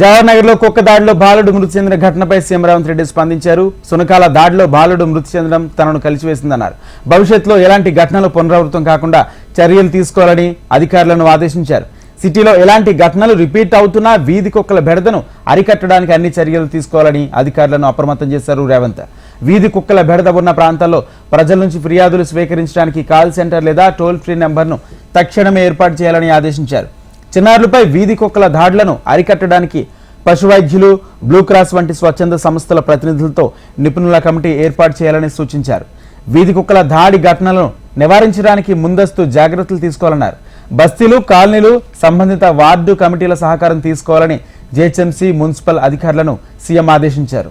జవహర్లో కుక్క దాడిలో బాలుడు మృతి చెందిన ఘటనపై సీఎం రేవంత్ రెడ్డి స్పందించారు. సునకాల దాడిలో బాలుడు మృతి చెందడం తనను కలిసివేసిందన్నారు. భవిష్యత్తులో ఎలాంటి ఘటనలు పునరావృతం కాకుండా చర్యలు తీసుకోవాలని అధికారులను ఆదేశించారు. సిటీలో ఎలాంటి ఘటనలు రిపీట్ అవుతున్నా వీధి కుక్కల బెడదను అరికట్టడానికి అన్ని చర్యలు తీసుకోవాలని అధికారులను అప్రమత్తం చేశారు రేవంత్. వీధి కుక్కల బెడద ఉన్న ప్రాంతాల్లో ప్రజల నుంచి ఫిర్యాదులు స్వీకరించడానికి కాల్ సెంటర్ లేదా టోల్ ఫ్రీ నెంబర్ను తక్షణమే ఏర్పాటు చేయాలని ఆదేశించారు. చిన్నారులపై వీధి కుక్కల దాడులను అరికట్టడానికి పశు వైద్యులు బ్లూ క్రాస్ వంటి స్వచ్ఛంద సంస్థల ప్రతినిధులతో నిపుణుల కమిటీ ఏర్పాటు చేయాలని సూచించారు. వీధి కుక్కల దాడి ఘటనలను నివారించడానికి ముందస్తు జాగ్రత్తలు తీసుకోవాలన్నారు. బస్తీలు కాలనీలు సంబంధిత వార్డు కమిటీల సహకారం తీసుకోవాలని జిహెచ్ఎంసీ మున్సిపల్ అధికారులను సీఎం ఆదేశించారు.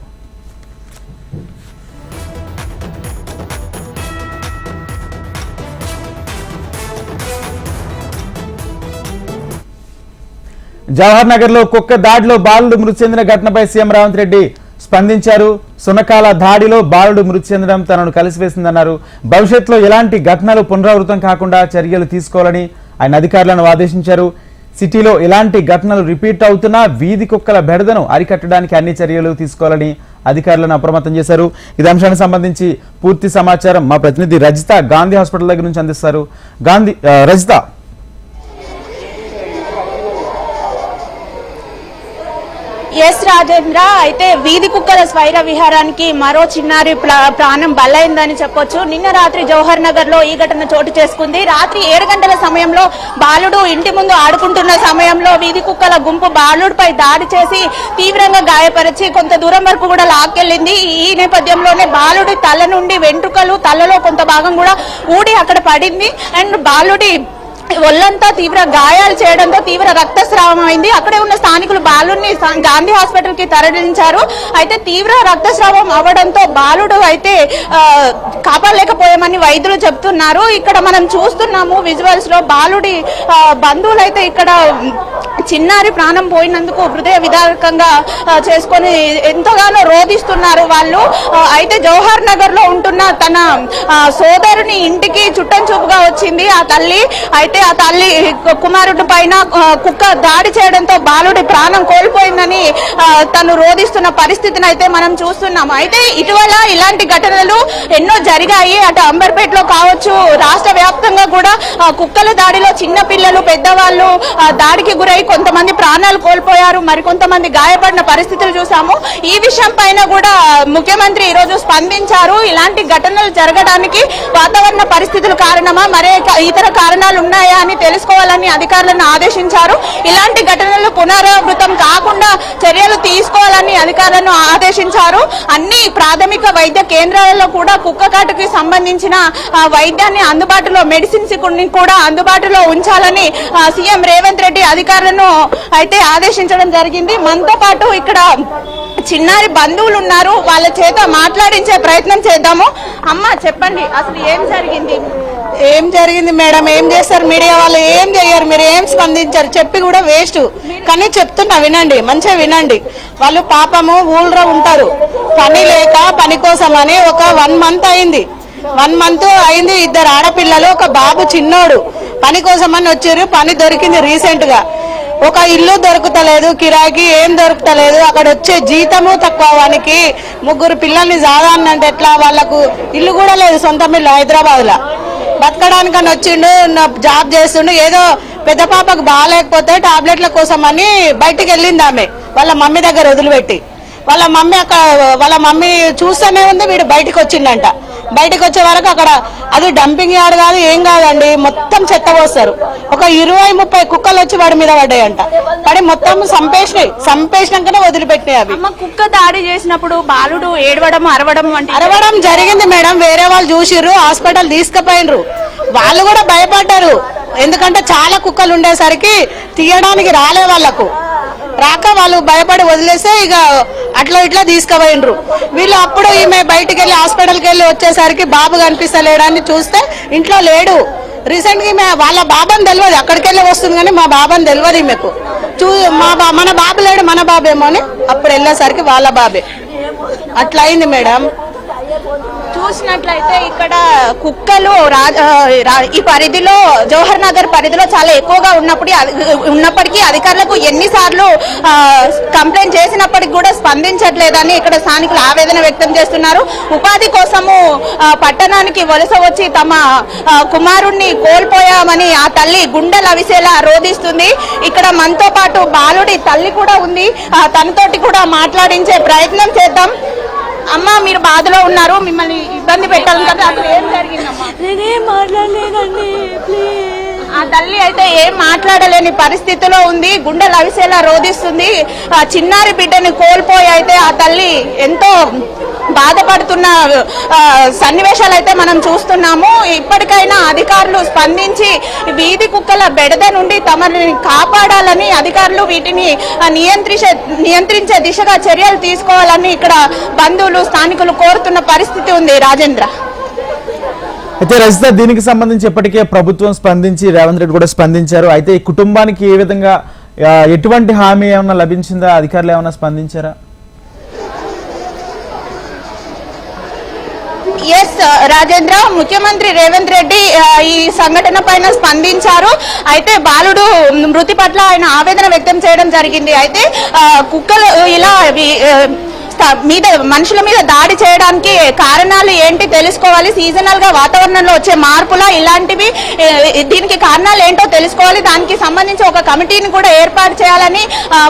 జవహర్ నగర్లో కుక్క దాడిలో బాలుడు మృతి చెందిన ఘటనపై సీఎం రేవంత్ రెడ్డి స్పందించారు. సునకాల దాడిలో బాలుడు మృతి చెందడం తనను కలిసివేసిందన్నారు. భవిష్యత్తులో ఎలాంటి ఘటనలు పునరావృతం కాకుండా చర్యలు తీసుకోవాలని ఆయన అధికారులను ఆదేశించారు. సిటీలో ఎలాంటి ఘటనలు రిపీట్ అవుతున్నా వీధి కుక్కల బెడదను అరికట్టడానికి అన్ని చర్యలు తీసుకోవాలని అధికారులను అప్రమత్తం చేశారు. ఇది అంశానికి సంబంధించి పూర్తి సమాచారం మా ప్రతినిధి రజిత గాంధీ హాస్పిటల్ దగ్గర నుంచి అందిస్తారు. గాంధీ రజిత. ఎస్ రాజేంద్ర అయితే వీధి కుక్కల స్వైర విహారానికి మరో చిన్నారి ప్రాణం బలైందని చెప్పొచ్చు. నిన్న రాత్రి జవహర్ నగర్లో ఈ ఘటన చోటు చేసుకుంది. రాత్రి ఏడు గంటల సమయంలో బాలుడు ఇంటి ముందు ఆడుకుంటున్న సమయంలో వీధి కుక్కల గుంపు బాలుడిపై దాడి చేసి తీవ్రంగా గాయపరిచి కొంత దూరం వరకు కూడా లాక్కెళ్ళింది. ఈ నేపథ్యంలోనే బాలుడి తల నుండి వెంట్రుకలు తలలో కొంత భాగం కూడా ఊడి అక్కడ పడింది. అండ్ బాలుడి ఒళ్ళంతా తీవ్ర గాయాలు చేయడంతో తీవ్ర రక్తస్రావం అయింది. అక్కడే ఉన్న స్థానికులు బాలుని గాంధీ హాస్పిటల్కి తరలించారు. అయితే తీవ్ర రక్తస్రావం అవ్వడంతో బాలుడు అయితే కాపాడలేకపోయామని వైద్యులు చెప్తున్నారు. ఇక్కడ మనం చూస్తున్నాము విజువల్స్లో బాలుడి బంధువులు అయితే ఇక్కడ చిన్నారి ప్రాణం పోయినందుకు హృదయ విదారకంగా చేసుకొని ఎంతగానో రోధిస్తున్నారు వాళ్ళు. అయితే జవహర్ నగర్లో ఉంటున్న తన సోదరుని ఇంటికి చుట్టం చూపుగా వచ్చింది ఆ తల్లి. అయితే ఆ తల్లి కుమారుడి పైన కుక్క దాడి చేయడంతో బాలుడి ప్రాణం కోల్పోయిందని తను రోధిస్తున్న పరిస్థితిని అయితే మనం చూస్తున్నాం. అయితే ఇటీవల ఇలాంటి ఎన్నో జరిగాయి. అటు అంబర్పేటలో కావచ్చు రాష్ట్ర వ్యాప్తంగా కూడా కుక్కల దాడిలో చిన్న పిల్లలు పెద్దవాళ్ళు దాడికి గురై కొంతమంది ప్రాణాలు కోల్పోయారు. మరికొంతమంది గాయపడిన పరిస్థితులు చూసాము ఈ విషయం పైన కూడా ముఖ్యమంత్రి ఈరోజు స్పందించారు. ఇలాంటి ఘటనలు జరగడానికి వాతావరణ పరిస్థితులు కారణమా మరే ఇతర కారణాలు ఉన్నాయా అని తెలుసుకోవాలని అధికారులను ఆదేశించారు. ఇలాంటి ఘటనలు పునరావృతం కాకుండా చర్యలు తీసుకోవాలని అధికారులను ఆదేశించారు. అన్ని ప్రాథమిక వైద్య కేంద్రాలలో కూడా కుక్క కాటుకి సంబంధించిన ఆ, వైద్యాన్ని అందుబాటులో మెడిసిన్స్ కూడా అందుబాటులో ఉంచాలని సీఎం రేవంత్ రెడ్డి అధికారులను అయితే ఆదేశించడం జరిగింది. మనతో పాటు ఇక్కడ చిన్నారి బంధువులు ఉన్నారు. వాళ్ళ చేత మాట్లాడించే ప్రయత్నం చేద్దాము. అమ్మ చెప్పండి అసలు ఏం జరిగింది? ఏం జరిగింది మేడం? ఏం చేస్తారు? మీడియా వాళ్ళు ఏం చేయరు మీరు ఏం స్పందించారు? చెప్పి కూడా వేస్ట్. కానీ చెప్తున్నా వినండి మంచిగా వినండి. వాళ్ళు పాపము ఊళ్ళో ఉంటారు. పని లేక పని కోసం అని ఒక వన్ మంత్ అయింది. వన్ మంత్ అయింది ఇద్దరు ఆడపిల్లలు ఒక బాబు చిన్నోడు. పని కోసం అని వచ్చారు పని దొరికింది రీసెంట్గా. ఒక ఇల్లు దొరుకుతలేదు కిరాయికి ఏం దొరుకుతలేదు అక్కడ వచ్చే జీతము తక్కువ వానికి. ముగ్గురు పిల్లల్ని జాదానంటే ఎట్లా వాళ్ళకు ఇల్లు కూడా లేదు సొంతం ఇల్లు హైదరాబాద్లో బతకడానికని వచ్చిండు నా జాబ్ చేస్తుండు ఏదో పెద్ద పాపకు బాగాలేకపోతే టాబ్లెట్ల కోసం అని బయటికి వెళ్ళింది ఆమె వాళ్ళ మమ్మీ దగ్గర వదిలిపెట్టి. వాళ్ళ మమ్మీ అక్కడ వాళ్ళ మమ్మీ చూస్తూనే ఉంది వీడు బయటికి వచ్చిండంట. బయటకు వచ్చే వరకు అక్కడ అది డంపింగ్ యార్డ్ కాదు ఏం కాదండి మొత్తం చెత్త పోస్తారు. ఒక ఇరవై ముప్పై కుక్కలు వచ్చి వాడి మీద పడ్డాయంట. పడి మొత్తం సంపేసినాయి సంపేసినాకనే వదిలిపెట్టినాయి అవి. కుక్క దాడి చేసినప్పుడు బాలుడు ఏడవడం అరవడం వంటి అరవడం జరిగింది మేడం వేరే వాళ్ళు చూసిర్రు హాస్పిటల్ తీసుకుపోయినరు. వాళ్ళు కూడా భయపడ్డారు. ఎందుకంటే చాలా కుక్కలు ఉండేసరికి తీయడానికి రాలే వాళ్ళకు. రాక వాళ్ళు భయపడి వదిలేస్తే ఇక అట్లా ఇట్లా తీసుకుపోయినరు వీళ్ళు అప్పుడు ఈమె బయటికి వెళ్ళి హాస్పిటల్కి వెళ్ళి వచ్చేసరికి బాబు కనిపిస్తలేడని చూస్తే ఇంట్లో లేడు. రీసెంట్గా ఈమె వాళ్ళ బాబాని తెలియదు అక్కడికి వెళ్ళి వస్తుంది కానీ మా బాబాని తెలియదు ఈమెకు. చూ మా బా మన బాబు లేడు మన బాబేమో అని అప్పుడు వెళ్ళేసరికి వాళ్ళ బాబే. అట్లా అయింది మేడం. చూసినట్లయితే ఇక్కడ కుక్కలు రా- ఈ పరిధిలో జవహర్ నగర్ పరిధిలో చాలా ఎక్కువగా ఉన్నప్పుడు ఉన్నప్పటికీ అధికారులకు ఎన్నిసార్లు కంప్లైంట్ చేసినప్పటికీ కూడా స్పందించట్లేదని ఇక్కడ స్థానికులు ఆవేదన వ్యక్తం చేస్తున్నారు. ఉపాధి కోసము పట్టణానికి వలస వచ్చి తమ కుమారుణ్ణి కోల్పోయామని ఆ తల్లి గుండెలు అవిసేలా రోధిస్తుంది. ఇక్కడ మనతో పాటు బాలుడి తల్లి కూడా ఉంది. తనతోటి కూడా మాట్లాడించే ప్రయత్నం చేద్దాం. అమ్మ మీరు బాధలో ఉన్నారు మిమ్మల్ని ఇబ్బంది పెట్టాలి కదా అసలు ఏం జరిగిందమ్మా? నేనేం మాట్లాడలేదండి ప్లీజ్ ఆ తల్లి అయితే ఏం మాట్లాడలేని పరిస్థితిలో ఉంది గుండెలు అవిసేలా రోధిస్తుంది. ఆ చిన్నారి బిడ్డని కోల్పోయి అయితే ఆ తల్లి ఎంతో బాధపడుతున్న సన్నివేశాలు అయితే మనం చూస్తున్నాము. ఇప్పటికైనా అధికారులు స్పందించి వీధి కుక్కల బెడద నుండి తమని కాపాడాలని అధికారులు వీటిని నియంత్రించే నియంత్రించే దిశగా చర్యలు తీసుకోవాలని ఇక్కడ బంధువులు స్థానికులు కోరుతున్న పరిస్థితి ఉంది. రాజేంద్ర. అయితే రజిత దీనికి సంబంధించి ఇప్పటికే ప్రభుత్వం స్పందించి రేవంత్ రెడ్డి కూడా స్పందించారు. అయితే ఈ కుటుంబానికి ఏ విధంగా ఎటువంటి హామీ ఏమైనా లభించిందా? అధికారులు ఏమైనా స్పందించారా? ఎస్ రాజేంద్ర uh, ముఖ్యమంత్రి రేవంత్ రెడ్డి uh, ఈ సంఘటన పైన స్పందించారు. అయితే బాలుడు మృతి పట్ల ఆయన ఆవేదన వ్యక్తం చేయడం జరిగింది. అయితే uh, కుక్కలు ఇలా మీద మనుషుల మీద దాడి చేయడానికి కారణాలు ఏంటి తెలుసుకోవాలి? సీజనల్గా వాతావరణంలో వచ్చే మార్పుల ఇలాంటివి దీనికి కారణాలు ఏంటో తెలుసుకోవాలి. దానికి సంబంధించి ఒక కమిటీని కూడా ఏర్పాటు చేయాలని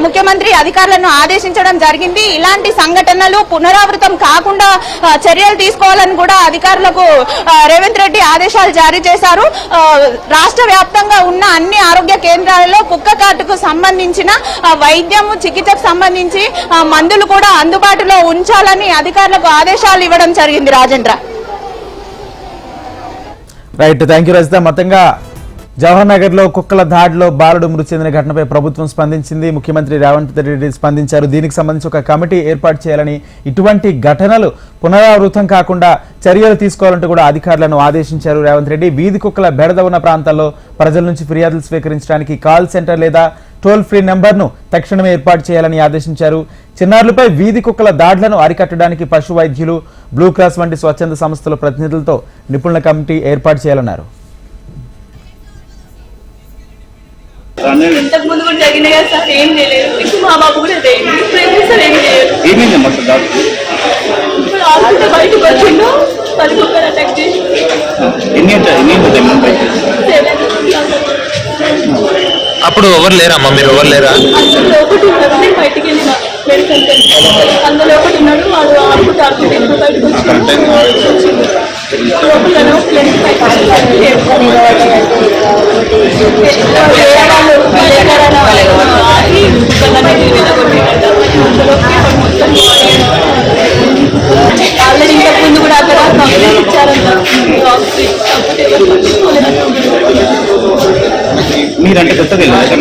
ముఖ్యమంత్రి అధికారులను ఆదేశించడం జరిగింది. ఇలాంటి సంఘటనలు పునరావృతం కాకుండా చర్యలు తీసుకోవాలని కూడా అధికారులకు రేవంత్ రెడ్డి ఆదేశాలు జారీ చేశారు. రాష్ట్ర వ్యాప్తంగా ఉన్న అన్ని ఆరోగ్య కేంద్రాలలో కుక్క కాటుకు సంబంధించిన వైద్యము చికిత్సకు సంబంధించి మందులు కూడా అందుబాటు అందుబాటులో ఉంచాలని అధికారులకు ఆదేశాలు ఇవ్వడం జరిగింది Rajendra. Right thank you Rajitha మొత్తంగా జవహర్లో కుక్కల దాడిలో బాలుడు మృతి చెందిన ఘటనపై ప్రభుత్వం స్పందించింది. ముఖ్యమంత్రి రేవంత్ రెడ్డి స్పందించారు. దీనికి సంబంధించి ఒక కమిటీ ఏర్పాటు చేయాలని ఇటువంటి ఘటనలు పునరావృతం కాకుండా చర్యలు తీసుకోవాలంటూ కూడా అధికారులను ఆదేశించారు రేవంత్ రెడ్డి. వీధి కుక్కల బెడద ఉన్న ప్రాంతాల్లో ప్రజల నుంచి ఫిర్యాదులు స్వీకరించడానికి కాల్ సెంటర్ లేదా టోల్ ఫ్రీ నెంబర్ను తక్షణమే ఏర్పాటు చేయాలని ఆదేశించారు. చిన్నారులపై వీధి కుక్కల దాడులను అరికట్టడానికి పశు వైద్యులు బ్లూ క్రాస్ వంటి స్వచ్ఛంద సంస్థల ప్రతినిధులతో నిపుణుల కమిటీ ఏర్పాటు చేయాలన్నారు. ఇంతకు ముందు కూడా జరిగినాయి కదా సార్ ఏం చేయలేదు. ఇప్పుడు మా బాబు కూడా అదే. సార్ ఏం చేయలేదు ఏమైందమ్మా అసలు డాక్టర్? హాస్పిటల్ బయటకు వచ్చిండు అటాక్ చేసి. ఎన్ని ఎన్ని అప్పుడు ఎవరు లేరమ్మా మీరు ఎవరు లేరా? అందులో ఒకటి ఉన్నాడు నేను బయటికి వెళ్ళిన మెడికల్ అందులో ఒకటి ఉన్నాడు వాడు ఆడుకుంటూ బయటకు వచ్చి ఆల్రెడీ ఇంతకు ముందు కూడా అక్కడ కంప్లైంట్ ఇచ్చారంట మీరంటే కొత్తగా వెళ్ళారు?